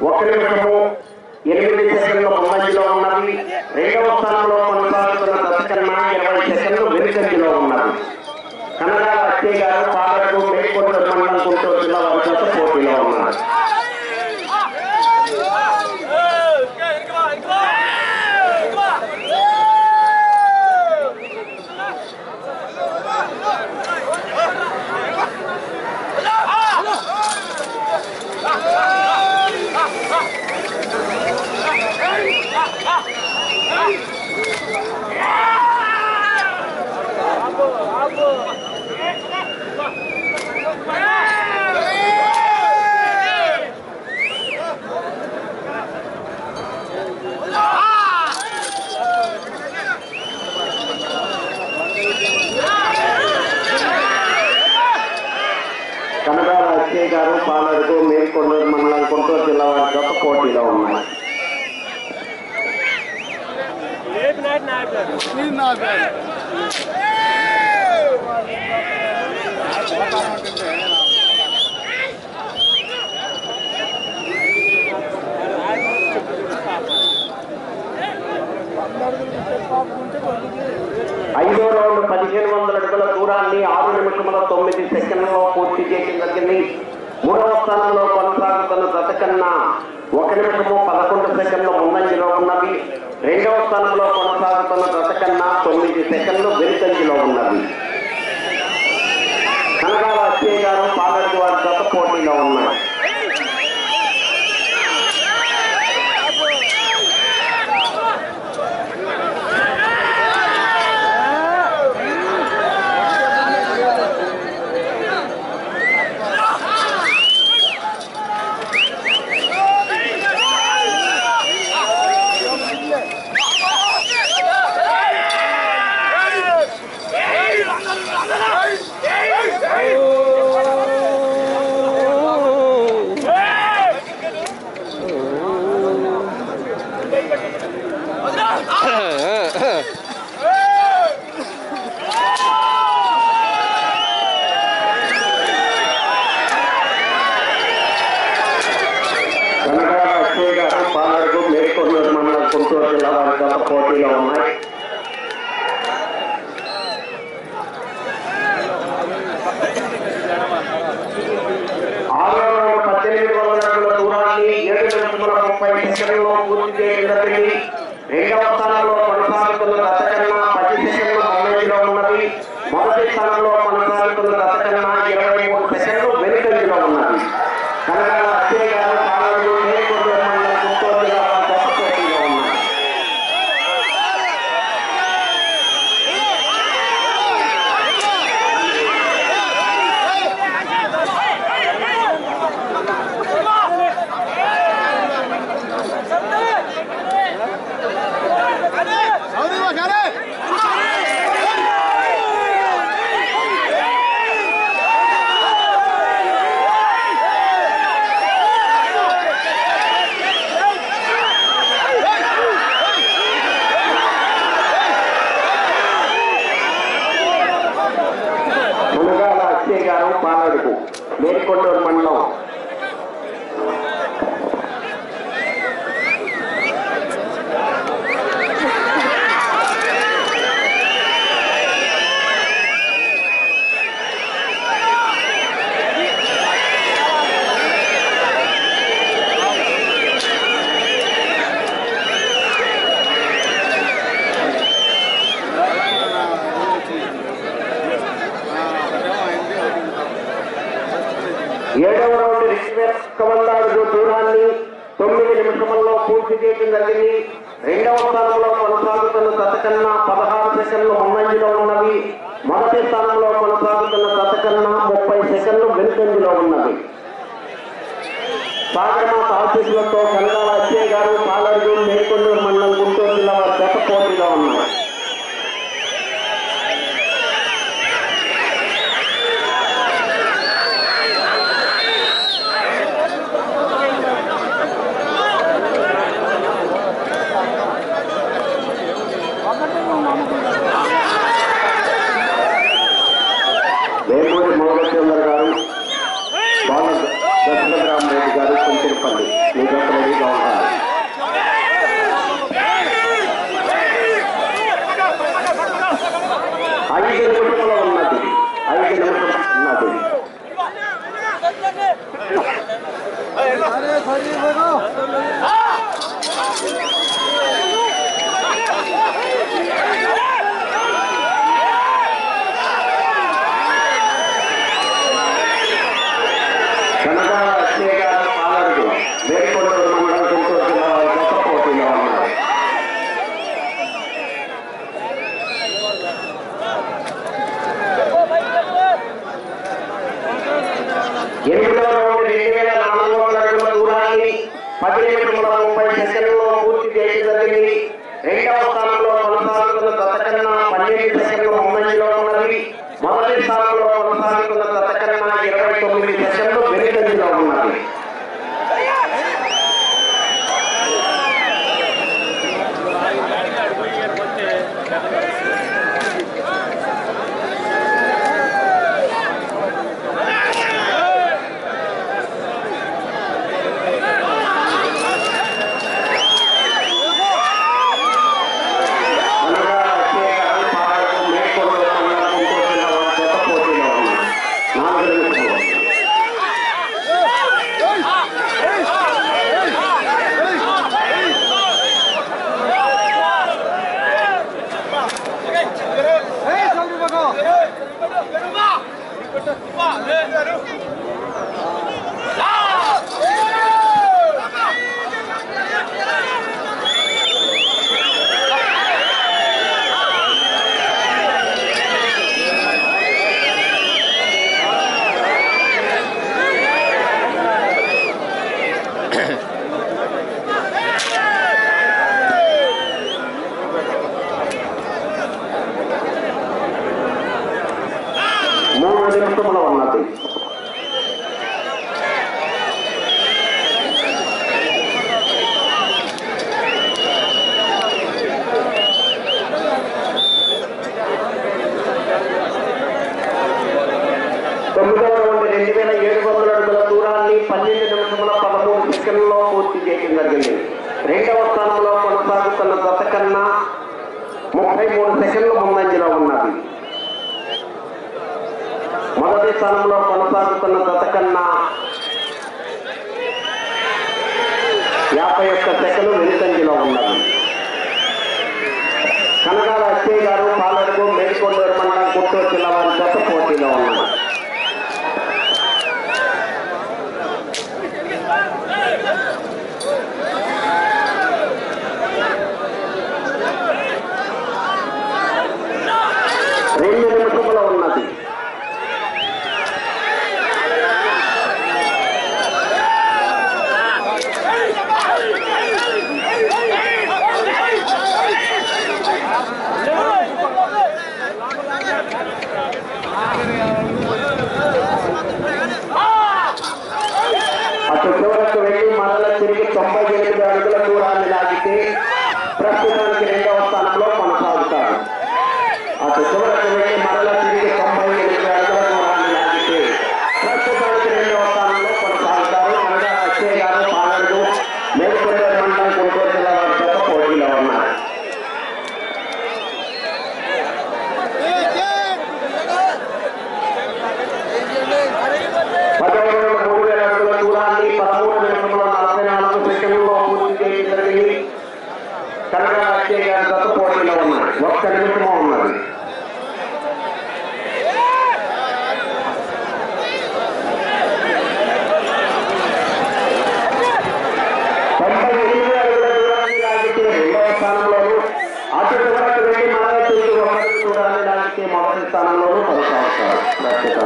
ఒకరి నిమిషము ఎనిమిది సెకండ్లు ముందంజలో ఉన్నది. రెండవ స్థానంలో కొనసాగుతున్న దశ కన్నా ఇరవై సెకండ్లు వెనుకంజలో ఉన్నది. కన్నడ అత్తే గారు పాలకు మేల్కొండ మండలం గుంటూరు జిల్లా వారి చేత పోటీలో ఉన్నారు కన్నడ అచ్చయ్య గారు పాలడుగు మేల్కొండూరు మండలం గుంటూరు జిల్లా వారి చేత పోటీలో ఉన్నాయి ఐదో రౌండ్ పదిహేను వందల అడుగుల దూరాన్ని ఆరు నిమిషముల తొమ్మిది సెకండ్లలో పూర్తి చేసిన జరిగింది. మూడవ స్థానంలో కొనసాగుతున్న జత కన్నా ఒక నిమిషము పదకొండు సెకండ్లు ముందంజలో ఉన్నది రెండవ స్థానంలో కొనసాగుతున్న గత కన్నా తొమ్మిది సెకండ్లు వెనుకంజలో ఉన్నది. కనకాల అచ్చయ్య గారు పాలటి వారి గత పోటీలో ఉన్నారు కనకాల అచ్చయ్య గారు పాలడుగు మేల్కొండూరు మండలం గుంటూరు జిల్లా వారి జత పోటీలో ఉన్నాయి ఆరో రౌండ్ పద్దెనిమిది వందల అడుగుల దూరాన్ని ఏడు నిమిషముల ముప్పై సెకండ్లలో పూర్తి చేయడం రెండవ స్థానం மேற்கொண்டு ஒரு రెండవ స్థానంలో కొనసాగుతున్న దశకన్నా పదహారు సెకండ్లు ముందంజలో ఉన్నవి. మొదటి స్థానంలో కొనసాగుతున్న దశకన్నా ముప్పై సెకండ్లు వెనుకంజలో ఉన్నవి. సాగరమాత ఆశీస్సులతో కనకాల అచ్చయ్య గారు పాలడుగు మేకొండూరు మండలం గుంటూరు జిల్లా వారి జత పోటీలో ఉన్నారు. আজকের পরিকল্পনা না করি আজকে না করি malah di dalam beberapa masalah itu nanti terjadi lagi karena itu menjadi Vale! Kannada ರಾಜ್ಯಗಾರು ಪಾಲರಿಗೂ ಮೇಲ್ಕೊಂಡು ನಿರ್ಮಾಣ ಕೊಟ್ಟು ಕೆಲವನ್ನ ಕೊಟ್ಟು ಕೊಟ್ಟಿಲ್ಲ తక్కువ పూర్తి చేయగలిగి కనకరాజయ్య గారి స్థానంలోనూ కొనసాగుతారు